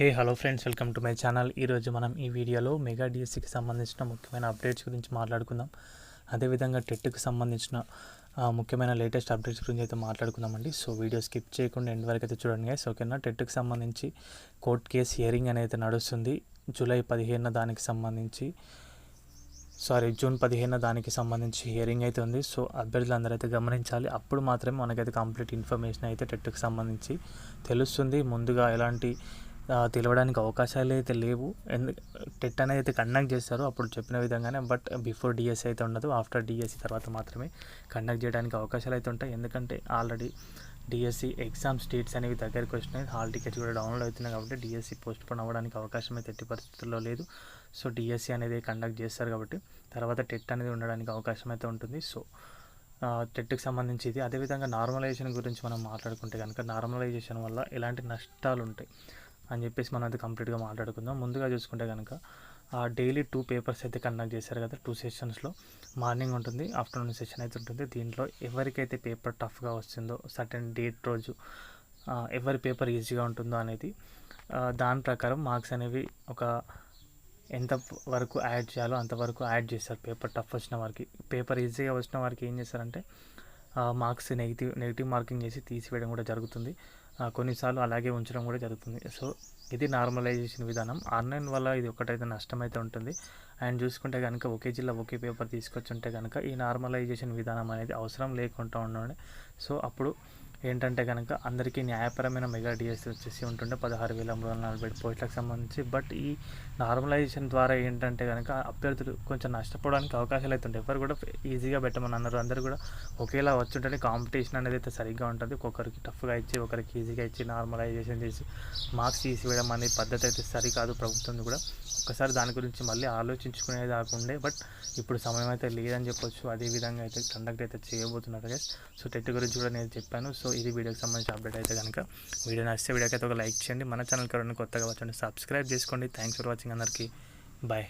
Hey hello friends welcome to my channel ఈరోజు మనం ఈ వీడియోలో మెగా డిఎస్సికి సంబంధించిన ముఖ్యమైన అప్డేట్స్ గురించి మాట్లాడుకుందాం. అదేవిధంగా టెట్కి సంబంధించిన ముఖ్యమైన లేటెస్ట్ అప్డేట్స్ గురించి అయితే మాట్లాడుకుందామండి. సో వీడియో స్కిప్ చేయకుండా ఎండ్ వరకు అయితే చూడండి గైస్ ఓకేనా టెట్కి సంబంధించి కోర్ట్ కేసు హియరింగ్ అనేది నడుస్తుంది. జూలై పదిహేనున దానికి సంబంధించి సారీ జూన్ పదిహేను దానికి సంబంధించి హియరింగ్ అయితే ఉంది. సో అభ్యర్థులు అందరూ అయితే గమనించాలి. అప్పుడు మాత్రమే మనకైతే కంప్లీట్ ఇన్ఫర్మేషన్ అయితే టెట్కి సంబంధించి తెలుస్తుంది. ముందుగా ఎలాంటి తెలవడానికి అవకాశాలు అయితే లేవు. ఎందు టెట్ అనేది అయితే కండక్ట్ చేస్తారు అప్పుడు చెప్పిన విధంగానే బట్ బిఫోర్ డిఎస్సి అయితే ఉండదు. ఆఫ్టర్ డిఎస్సి తర్వాత మాత్రమే కండక్ట్ చేయడానికి అవకాశాలు అయితే ఉంటాయి. ఎందుకంటే ఆల్రెడీ డిఎస్సి ఎగ్జామ్స్ స్టేట్స్ అనేవి దగ్గరికి వచ్చినాయి. హాల్ టికెట్స్ కూడా డౌన్లోడ్ అవుతున్నాయి కాబట్టి డిఎస్సి పోస్ట్ పోన్ అవ్వడానికి అవకాశం అయితే ఎట్టి పరిస్థితుల్లో లేదు. సో డిఎస్సి అనేది కండక్ట్ చేస్తారు కాబట్టి తర్వాత టెట్ అనేది ఉండడానికి అవకాశం అయితే ఉంటుంది. సో టెట్కి సంబంధించి ఇది. అదేవిధంగా నార్మలైజేషన్ గురించి మనం మాట్లాడుకుంటే కనుక నార్మలైజేషన్ వల్ల ఎలాంటి నష్టాలు ఉంటాయి అని చెప్పేసి మనం అది కంప్లీట్గా మాట్లాడుకుందాం. ముందుగా చూసుకుంటే కనుక డైలీ టూ పేపర్స్ అయితే కండక్ట్ చేశారు కదా టూ సెషన్స్లో. మార్నింగ్ ఉంటుంది ఆఫ్టర్నూన్ సెషన్ అయితే ఉంటుంది. దీంట్లో ఎవరికైతే పేపర్ టఫ్గా వస్తుందో సర్టెన్ డేట్ రోజు ఎవరి పేపర్ ఈజీగా ఉంటుందో అనేది దాని ప్రకారం మార్క్స్ అనేవి ఒక ఎంత వరకు యాడ్ చేయాలో అంతవరకు యాడ్ చేస్తారు. పేపర్ టఫ్ వచ్చిన వారికి పేపర్ ఈజీగా వచ్చిన వారికి ఏం చేస్తారంటే మార్క్స్ నెగిటివ్ నెగిటివ్ మార్కింగ్ చేసి తీసివేయడం కూడా జరుగుతుంది. కొన్నిసార్లు అలాగే ఉంచడం కూడా జరుగుతుంది. సో ఇది నార్మలైజేషన్ విధానం. ఆన్లైన్ వల్ల ఇది ఒకటైతే నష్టం అయితే ఉంటుంది. అండ్ చూసుకుంటే కనుక ఒకే జిల్లా ఒకే పేపర్ తీసుకొచ్చి ఉంటే కనుక ఈ నార్మలైజేషన్ విధానం అనేది అవసరం లేకుండా ఉండండి సో అప్పుడు ఏంటంటే కనుక అందరికీ న్యాయపరమైన మెగా డిఎస్సి వచ్చేసి ఉంటుండే పదహారు వేల మూడు వందల నలభై పోస్టులకు సంబంధించి. బట్ ఈ నార్మలైజేషన్ ద్వారా ఏంటంటే కనుక అభ్యర్థులు కొంచెం నష్టపోవడానికి అవకాశాలు అయితే ఉంటాయి. ఎవరు కూడా ఈజీగా పెట్టమని అన్నారు అందరూ కూడా ఒకేలా వచ్చుంటే కాంపిటీషన్ అనేది అయితే సరిగ్గా ఉంటుంది. ఒక్కొక్కరికి టఫ్గా ఇచ్చి ఒకరికి ఈజీగా ఇచ్చి నార్మలైజేషన్ చేసి మార్క్స్ తీసివేయడం అనే పద్ధతి అయితే సరికాదు ప్రభుత్వం కూడా. ఒక్కసారి దాని గురించి మళ్ళీ ఆలోచించుకునే దాకుండే బట్ ఇప్పుడు సమయం అయితే లేదని చెప్పొచ్చు. అదే విధంగా అయితే కండక్ట్ అయితే చేయబోతున్నారు సో టెట్ గురించి కూడా నేను చెప్పాను. సో ఇది వీడియోకి సంబంధించిన అప్డేట్ అయితే కనుక వీడియో నచ్చితే వీడియోకి అయితే ఒక లైక్ చేయండి. మన ఛానల్కి ఎవరైనా కొత్తగా వచ్చండి సబ్స్క్రైబ్ చేసుకోండి. థ్యాంక్స్ ఫర్ వాచింగ్ అందరికీ. బాయ్